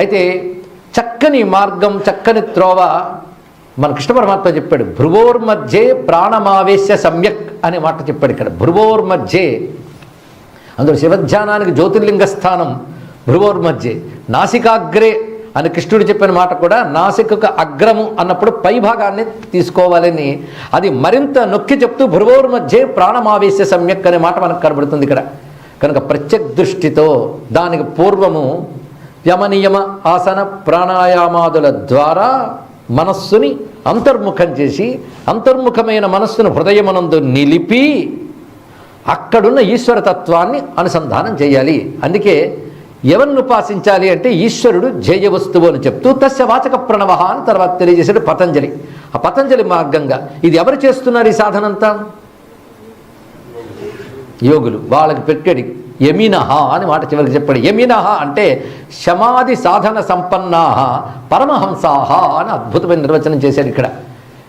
అయితే చక్కని మార్గం చక్కని త్రోవ మన కృష్ణ పరమాత్మ చెప్పాడు. భ్రువోర్మధ్యే ప్రాణమావేశ్య సమ్యక్ అనే మాట చెప్పాడు ఇక్కడ. భ్రువోర్మధ్యే అందులో శివధ్యానానికి జ్యోతిర్లింగ స్థానం భ్రువోర్మధ్యే నాసికాగ్రే అని కృష్ణుడు చెప్పిన మాట కూడా నాసికకు అగ్రము అన్నప్పుడు పై భాగాన్ని తీసుకోవాలని. అది మరింత నొక్కి చెప్తూ భ్రువోర్మధ్యే ప్రాణమావేశ్య సమ్యక్ అనే మాట మనకు కనబడుతుంది ఇక్కడ. కనుక ప్రత్యక్ దృష్టితో దానికి పూర్వము యమనియమ ఆసన ప్రాణాయామాదుల ద్వారా మనస్సుని అంతర్ముఖం చేసి అంతర్ముఖమైన మనస్సును హృదయమనందు నిలిపి అక్కడున్న ఈశ్వరతత్వాన్ని అనుసంధానం చేయాలి. అందుకే ఎవరిని ఉపాసించాలి అంటే ఈశ్వరుడు జయ వస్తువు అని చెప్తూ తస్య వాచక ప్రణవ అని తర్వాత తెలియజేశాడు పతంజలి. ఆ పతంజలి మార్గంగా ఇది ఎవరు చేస్తున్నారు ఈ సాధనంతా? యోగులు వాళ్ళకి పెట్టాడు యమినహ అని మాట చివరికి చెప్పాడు. యమినహ అంటే శమాది సాధన సంపన్నాహ పరమహంసాహ అని అద్భుతమైన నిర్వచనం చేశాడు ఇక్కడ.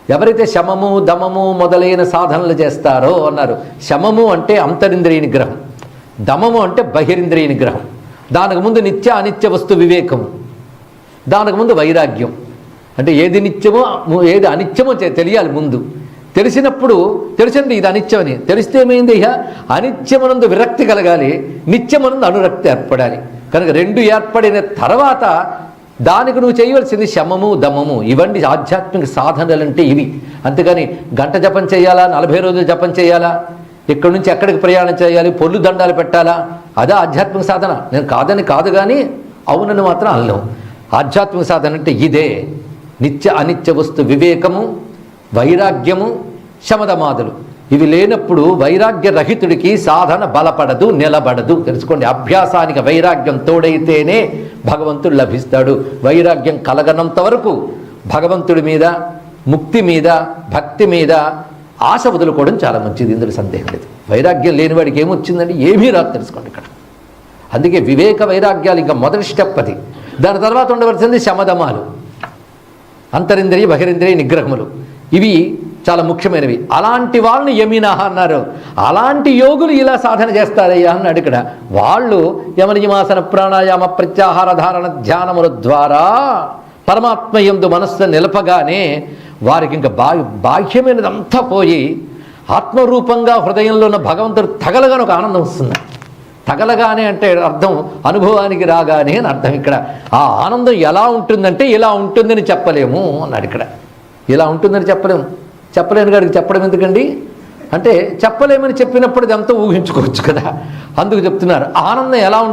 ఎవరైతే శమము దమము మొదలైన సాధనలు చేస్తారో అన్నారు. శమము అంటే అంతరింద్రియ నిగ్రహం. దమము అంటే బహిరింద్రియ నిగ్రహం. దానికి ముందు నిత్య అనిత్య వస్తు వివేకము. దానికి ముందు వైరాగ్యం. అంటే ఏది నిత్యమో ఏది అనిత్యమో తెలియాలి ముందు. తెలిసినప్పుడు తెలిసింది ఇది అనిత్యమని. తెలిస్తే ఏమైంది ఇహ? అనిత్యమనందు విరక్తి కలగాలి నిత్యమనందు అనురక్తి ఏర్పడాలి. కనుక రెండు ఏర్పడిన తర్వాత దానికి నువ్వు చేయవలసింది శమము దమము. ఇవన్నీ ఆధ్యాత్మిక సాధనలు అంటే ఇవి. అంతేగాని గంట జపం చేయాలా? నలభై రోజులు జపం చేయాలా? ఇక్కడి నుంచి ఎక్కడికి ప్రయాణం చేయాలి? పొల్లు దండాలు పెట్టాలా? అదే ఆధ్యాత్మిక సాధన. నేను కాదని కాదు కానీ అవునని మాత్రం అల్లం ఆధ్యాత్మిక సాధన అంటే ఇదే. నిత్య అనిత్య వస్తు వివేకము వైరాగ్యము శమదమాదులు. ఇవి లేనప్పుడు వైరాగ్య రహితుడికి సాధన బలపడదు నిలబడదు. తెలుసుకోండి అభ్యాసానికి వైరాగ్యం తోడైతేనే భగవంతుడు లభిస్తాడు. వైరాగ్యం కలగనంత వరకు భగవంతుడి మీద ముక్తి మీద భక్తి మీద ఆశ వదులుకోవడం చాలా మంచిది. ఇందులో సందేహం లేదు. వైరాగ్యం లేనివాడికి ఏమొచ్చిందండి? ఏమీ రాదు తెలుసుకోండి ఇక్కడ. అందుకే వివేక వైరాగ్యాలు ఇంకా మొదటి స్టెప్ అది. దాని తర్వాత ఉండవలసింది శమధమాలు అంతరింద్రియ బహిరింద్రియ నిగ్రహములు. ఇవి చాలా ముఖ్యమైనవి. అలాంటి వాళ్ళని యమీనాహ అన్నారు. అలాంటి యోగులు ఇలా సాధన చేస్తారయ్యా అన్నాడు ఇక్కడ. వాళ్ళు యమనియమాసన ప్రాణాయామ ప్రత్యాహార ధారణ ధ్యానముల ద్వారా పరమాత్మ ఎందు మనస్సు నిలపగానే వారికి ఇంకా బా బాహ్యమైనదంతా పోయి ఆత్మరూపంగా హృదయంలో ఉన్న భగవంతుడు తగలగానే ఒక ఆనందం వస్తుంది. తగలగానే అంటే అర్థం అనుభవానికి రాగానే అని అర్థం ఇక్కడ. ఆ ఆనందం ఎలా ఉంటుందంటే ఇలా ఉంటుందని చెప్పలేము అన్నాడు ఇక్కడ. ఇలా ఉంటుందని చెప్పలేము. చెప్పలేని గారికి చెప్పడం ఎందుకండి? అంటే చెప్పలేమని చెప్పినప్పుడు ఇదంతా ఊహించుకోవచ్చు కదా. అందుకు చెప్తున్నారు ఆనందం ఎలా ఉంటుంది